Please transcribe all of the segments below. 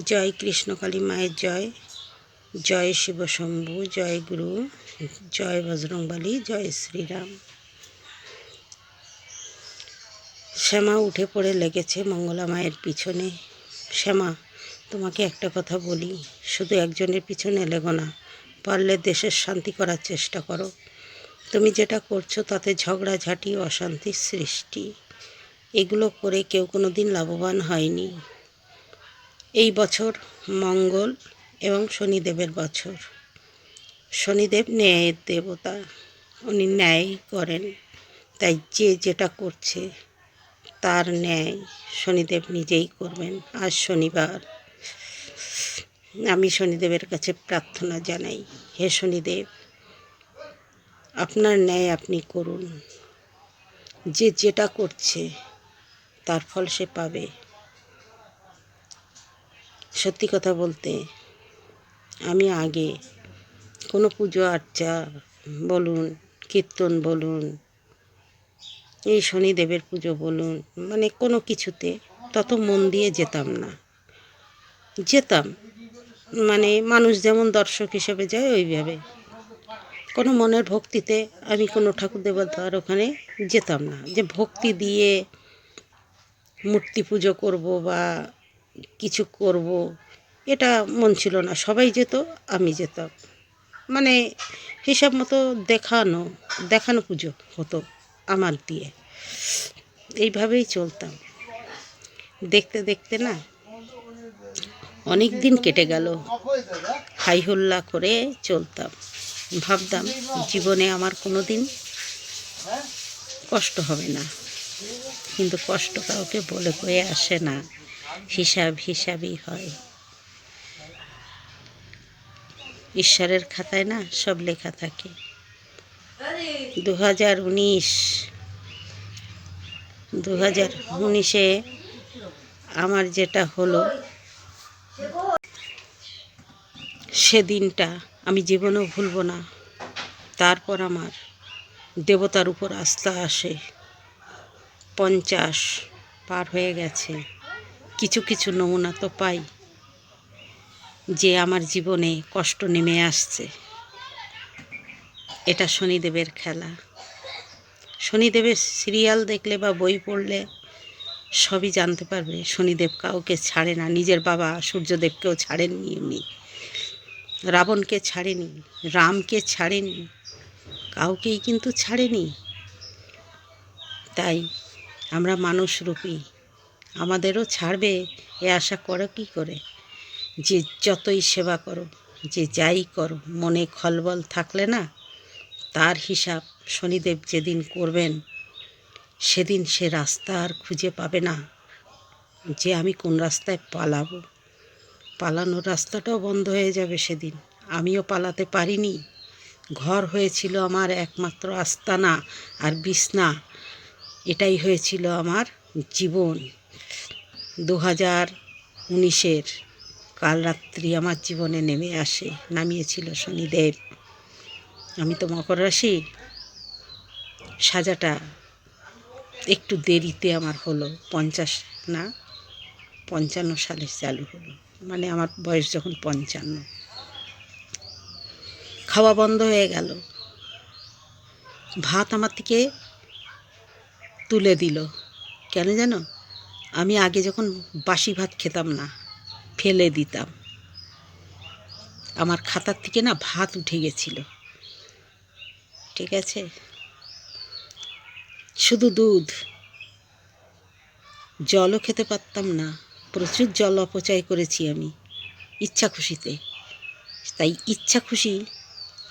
জয় কৃষ্ণকালী মায়ের জয়। জয় শিব শম্ভু, জয় গুরু, জয় বজরংবলী, জয় শ্রীরাম। শ্যামা উঠে পড়ে লেগেছে মঙ্গলা মায়ের পিছনে। শ্যামা, তোমাকে একটা কথা বলি, শুধু একজনের পিছনে লেগো না, পারলে দেশের শান্তি করার চেষ্টা করো। তুমি যেটা করছ তাতে ঝগড়াঝাঁটি, অশান্তির সৃষ্টি। এগুলো করে কেউ কোনো দিন লাভবান হয়নি। এই বছর মঙ্গল এবং শনিদেবের বছর। শনিদেব ন্যায়ের দেবতা উনি ন্যায় করেন। তাই যে যেটা করছে তার ন্যায় শনিদেব নিজেই করবেন। আজ শনিবার। আমি শনিদেবের কাছে প্রার্থনা জানাই, হে শনিদেব, আপনার ন্যায় আপনি করুন। যে যেটা করছে তার ফল সে পাবে। সত্যি কথা বলতে, আমি আগে কোনো পুজো, আর্চা বলুন, কীর্তন বলুন, এই শনিদেবের পুজো বলুন মানে কোনো কিছুতে তত মন দিয়ে যেতাম না। যেতাম মানে মানুষ যেমন দর্শক হিসেবে যায় ওইভাবে। কোনো মনের ভক্তিতে আমি কোনো ঠাকুর দেবতার ওখানে যেতাম না। যে ভক্তি দিয়ে মূর্তি পুজো করব বা কিছু করব। এটা মন ছিল না। সবাই যেত, আমি যেতাম। মানে হিসাব মতো দেখানো দেখানো পুজো হতো আমার দিয়ে। এইভাবেই চলতাম। দেখতে দেখতে না অনেক দিন কেটে গেল। হাই হল্লা করে চলতাম। ভাবতাম, জীবনে আমার কোনো দিন কষ্ট হবে না। কিন্তু কষ্ট কাউকে বলে কয়ে আসে না। হিসাব হিসাবই হয়। ঈশ্বরের খাতায় না সব লেখা থাকে। দু হাজার উনিশ দু হাজার উনিশে আমার যেটা হলো, সেদিনটা আমি জীবনেও ভুলব না। তারপর আমার দেবতার উপর আস্থা আসে। পঞ্চাশ পার হয়ে গেছে। কিছু কিছু নমুনা তো পাই যে আমার জীবনে কষ্ট নেমে আসছে। এটা শনিদেবের খেলা। শনিদেবের সিরিয়াল দেখলে বা বই পড়লে সবই জানতে পারবে, শনিদেব কাউকে ছাড়ে না, নিজের বাবা সূর্যদেবকেও ছাড়েননি উনি রাবণকে ছাড়েনি, রামকে ছাড়েনি, কাউকেই কিন্তু ছাড়েনি। তাই আমরা মানুষরূপী আমাদেরও ছাড়বে, এ আশা করো কী করে? যে যতই সেবা করো, যে যাই করো, মনে খলবল থাকলে না, তার হিসাব শনিদেব যেদিন করবেন, সেদিন সে রাস্তা আর খুঁজে পাবে না যে আমি কোন রাস্তায় পালাবো। পালানোর রাস্তাটাও বন্ধ হয়ে যাবে সেদিন। আমিও পালাতে পারিনি। ঘর হয়েছিল আমার একমাত্র আস্তানা আর বিছনা। এটাই হয়েছিল আমার জীবন। দু হাজার উনিশের কাল রাত্রি আমার জীবনে নেমে আসে, নামিয়েছিল শনিদেব। আমি তো মকর রাশি সাজাটা একটু দেরিতে আমার হলো, পঞ্চাশ না, পঞ্চান্ন সালে চালু হলো। মানে আমার বয়স যখন পঞ্চান্ন। খাওয়া বন্ধ হয়ে গেল। ভাত আমার থেকে তুলে দিল। কেন জানো? আমি আগে যখন বাসি ভাত খেতাম না, ফেলে দিতাম। আমার খাতার থেকে না ভাত উঠে গেছিল। ঠিক আছে? শুধু দুধ। জলও খেতে পারতাম না, প্রচুর জল অপচয় করেছি আমি, ইচ্ছা খুশিতে। তাই ইচ্ছা খুশি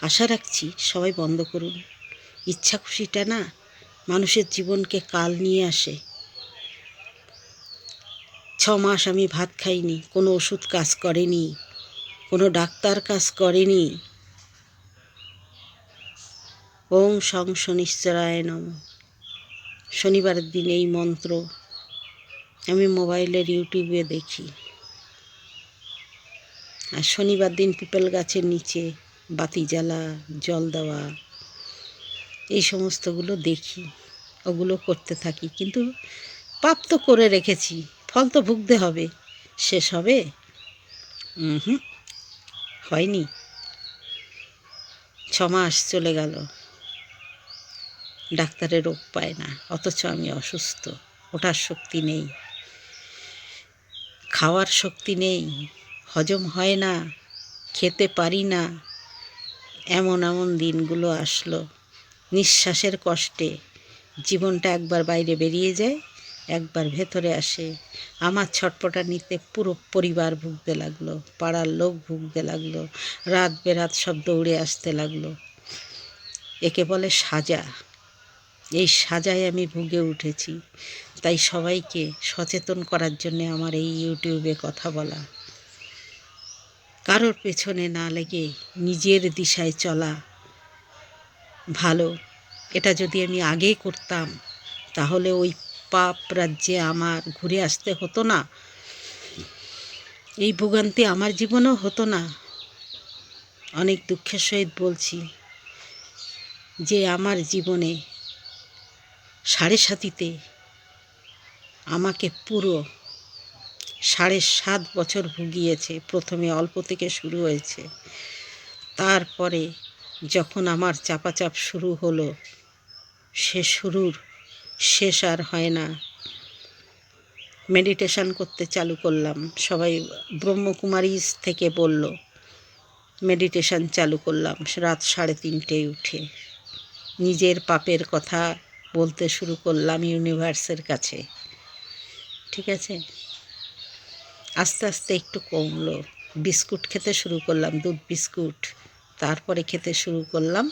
আশা রাখছি সবাই বন্ধ করুন। ইচ্ছা খুশিটা না মানুষের জীবনকে কাল নিয়ে আসে। ছ মাস আমি ভাত খাইনি, কোনো ওষুধ কাজ করেনি, কোনো ডাক্তার কাজ করেনি। ওং সং শনিশ্চরায় নম। শনিবারের দিন এই মন্ত্র আমি মোবাইলের ইউটিউবে দেখি। আর শনিবার দিন পিপল গাছের নিচে বাতি জ্বালা, জল দেওয়া, এই সমস্তগুলো দেখি। ওগুলো করতে থাকি, কিন্তু পাপ তো করে রেখেছি। ফল তো ভুগতে হবে। শেষ হবে? হুম হয়নি। ছ মাস চলে গেল। ডাক্তারের রোগ পায় না অথচ আমি অসুস্থ। ওঠার শক্তি নেই। খাওয়ার শক্তি নেই। হজম হয় না। খেতে পারি না। এমন এমন দিনগুলো আসলো। নিঃশ্বাসের কষ্টে জীবনটা একবার বাইরে বেরিয়ে যায়। একবার ভেতরে আসে। আমার ছটপটা নিতে পুরো পরিবার ভুগতে লাগল, পাড়ার লোক ভুগতে লাগল, রাত বেরাত সব দৌড়ে আসতে লাগল। একে বলে সাজা। এই সাজায় আমি ভুগে উঠেছি। তাই সবাইকে সচেতন করার জন্যে আমার এই ইউটিউবে কথা বলা। কারোর পেছনে না লেগে নিজের দিশায় চলা ভালো। এটা যদি আমি আগেই করতাম, তাহলে ওই পাপ রাজ্যে আমার ঘুরে আসতে হতো না। এই ভোগান্তি আমার জীবনেও হতো না। অনেক দুঃখের সহিত বলছি যে আমার জীবনে সাড়ে সাতিতে আমাকে পুরো সাড়ে সাত বছর ভুগিয়েছে। প্রথমে অল্প থেকে শুরু হয়েছে। তারপরে যখন আমার চাপাচাপ শুরু হলো, সে শুরুর শেষ আর হয় না। মেডিটেশান করতে চালু করলাম। সবাই ব্রহ্মকুমারীজ থেকে বলল মেডিটেশান চালু করলাম। রাত সাড়ে তিনটেয় উঠে। নিজের পাপের কথা বলতে শুরু করলাম ইউনিভার্সের কাছে। ঠিক আছে? আস্তে আস্তে একটু কমলো। বিস্কুট খেতে শুরু করলাম, দুধ, বিস্কুট। তারপরে খেতে শুরু করলাম,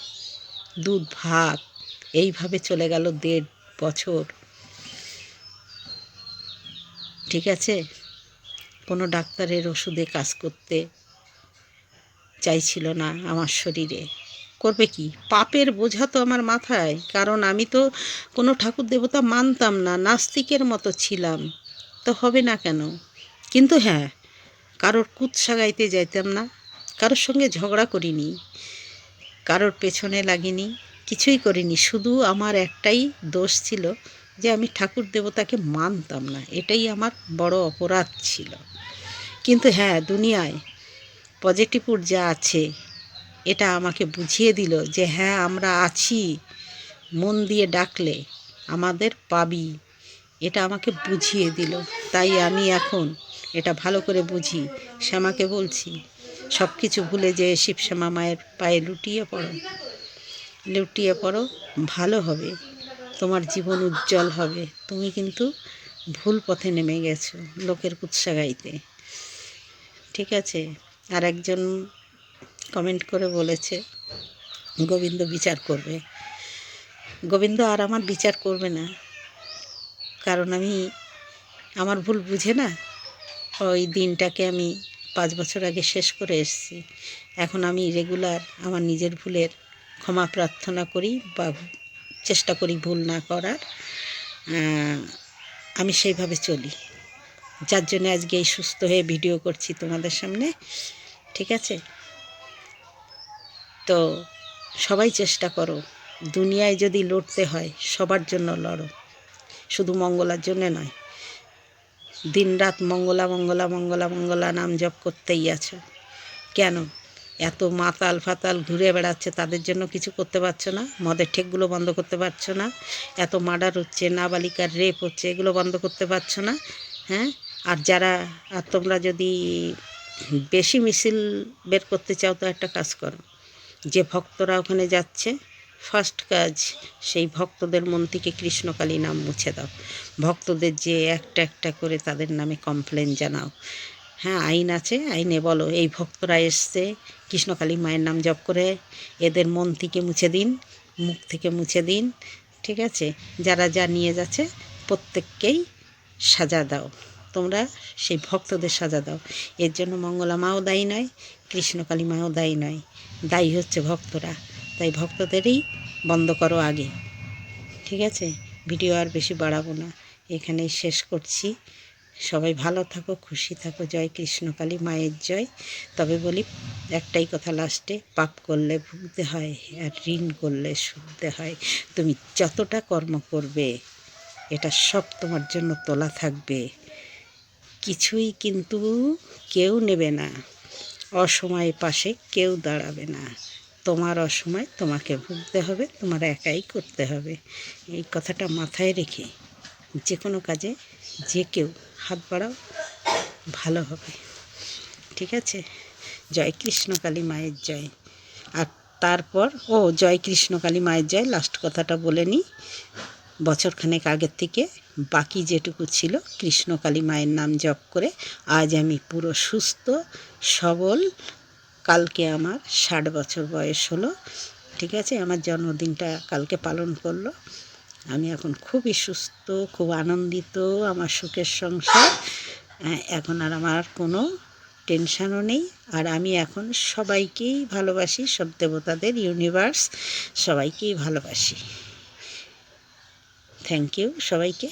দুধ, ভাত। এইভাবে চলে গেল দেড় বছর। ঠিক আছে? কোনো ডাক্তারের ওষুধে কাজ করতে চাইছিল না আমার শরীরে। করবে কি? পাপের বোঝা তো আমার মাথায়, কারণ আমি তো কোনো ঠাকুর দেবতা মানতাম না, নাস্তিকের মতো ছিলাম। তো হবে না কেন? কিন্তু হ্যাঁ কারোর কুৎসা গাইতে যাইতাম না, কারোর সঙ্গে ঝগড়া করিনি, কারোর পেছনে লাগিনি কিছুই করিনি। শুধু আমার একটাই দোষ ছিল যে আমি ঠাকুর দেবতাকে মানতাম না। এটাই আমার বড় অপরাধ ছিল। কিন্তু হ্যাঁ দুনিয়ায় পজিটিভ যা আছে, এটা আমাকে বুঝিয়ে দিল যে হ্যাঁ আমরা আছি। মন দিয়ে ডাকলে আমাদের পাবি। এটা আমাকে বুঝিয়ে দিল। তাই আমি এখন এটা ভালো করে বুঝি। শ্যামাকে বলছি সব কিছু ভুলে যে শিবশ্যামা মায়ের পায়ে লুটিয়ে পড়ো। লুটিয়ে পড়ো, ভালো হবে। তোমার জীবন উজ্জ্বল হবে। তুমি কিন্তু ভুল পথে নেমে গেছো লোকের কুৎসা গাইতে। ঠিক আছে? আর একজন কমেন্ট করে বলেছে, গোবিন্দ বিচার করবে। গোবিন্দ আর আমার বিচার করবে না। কারণ আমি, আমার ভুল বুঝে না? ওই দিনটাকে আমি পাঁচ বছর আগে শেষ করে এসেছি। এখন আমি রেগুলার আমার নিজের ভুলের ক্ষমা প্রার্থনা করি বা চেষ্টা করি ভুল না করার। আমি সেইভাবে চলি। যার জন্য আজকে এই সুস্থ হয়ে ভিডিও করছি তোমাদের সামনে, ঠিক আছে? তো সবাই চেষ্টা করো, দুনিয়ায় যদি লড়তে হয় সবার জন্য লড়ো। শুধু মঙ্গলার জন্য নয় দিন রাত মঙ্গলা মঙ্গলা মঙ্গলা মঙ্গলা নাম জপ করতেই আছো। কেন? এত মাতাল ফাতাল ঘুরে বেড়াচ্ছে, তাদের জন্য কিছু করতে পারছ না? মদের ঠেকগুলো বন্ধ করতে পারছ না? এত মার্ডার হচ্ছে, নাবালিকার রেপ হচ্ছে, এগুলো বন্ধ করতে পারছ না? হ্যাঁ? আর যারা, আর তোমরা যদি বেশি মিছিল বের করতে চাও, তো একটা কাজ করো। যে ভক্তরা ওখানে যাচ্ছে ফার্স্ট কাজ, সেই ভক্তদের মন থেকে কৃষ্ণকালী নাম মুছে দাও। ভক্তদের যে একটা একটা করে তাদের নামে কমপ্লেন জানাও। হ্যাঁ আইন আছে, আইনে বলো, এই ভক্তরা এসছে, কৃষ্ণকালী মায়ের নাম জপ করে, এদের মন থেকে মুছে দিন, মুখ থেকে মুছে দিন, ঠিক আছে? যারা যা নিয়ে যাচ্ছে, প্রত্যেককেই সাজা দাও। তোমরা সেই ভক্তদের সাজা দাও। এর জন্য মঙ্গলা মাও দায়ী নয়, কৃষ্ণকালী মাও দায়ী নয়, দায়ী হচ্ছে ভক্তরা। তাই ভক্তদেরই বন্ধ করো আগে। ঠিক আছে? ভিডিও আর বেশি বাড়াবো না। এখানেই শেষ করছি। সবাই ভালো থাকো, খুশি থাকো, জয় কৃষ্ণকালী, মায়ের জয়। তবে বলি, একটাই কথা লাস্টে পাপ করলে ভুগতে হয় আর ঋণ করলে শুনতে হয়। তুমি যতটা কর্ম করবে, এটা সব তোমার জন্য তোলা থাকবে। কিছুই কিন্তু কেউ নেবে না। অসময়ে পাশে কেউ দাঁড়াবে না। তোমার অসময় তোমাকে ভুগতে হবে, তোমার একাই করতে হবে। এই কথাটা মাথায় রেখে যে কোনো কাজে যে কেউ হাত বাড়াও, ভালো হবে। ঠিক আছে? জয় কৃষ্ণকালী মায়ের জয়। আর তারপর, ও জয় কৃষ্ণকালী মায়ের জয় লাস্ট কথাটা বলে নিই। বছরখানেক আগের থেকে বাকি যেটুকু ছিল কৃষ্ণকালী মায়ের নাম জপ করে আজ আমি পুরো সুস্থ, সবল, কালকে আমার ষাট বছর বয়স হলো। ঠিক আছে? আমার জন্মদিনটা কালকে পালন করল। আমি এখন খুবই সুস্থ, খুব আনন্দিত, আমার সুখের সংসার। এখন আর আমার কোনো টেনশানও নেই। আর আমি এখন সবাইকেই ভালোবাসি, সব দেবতাদের ইউনিভার্স সবাইকেই ভালোবাসি। থ্যাংক ইউ সবাইকে।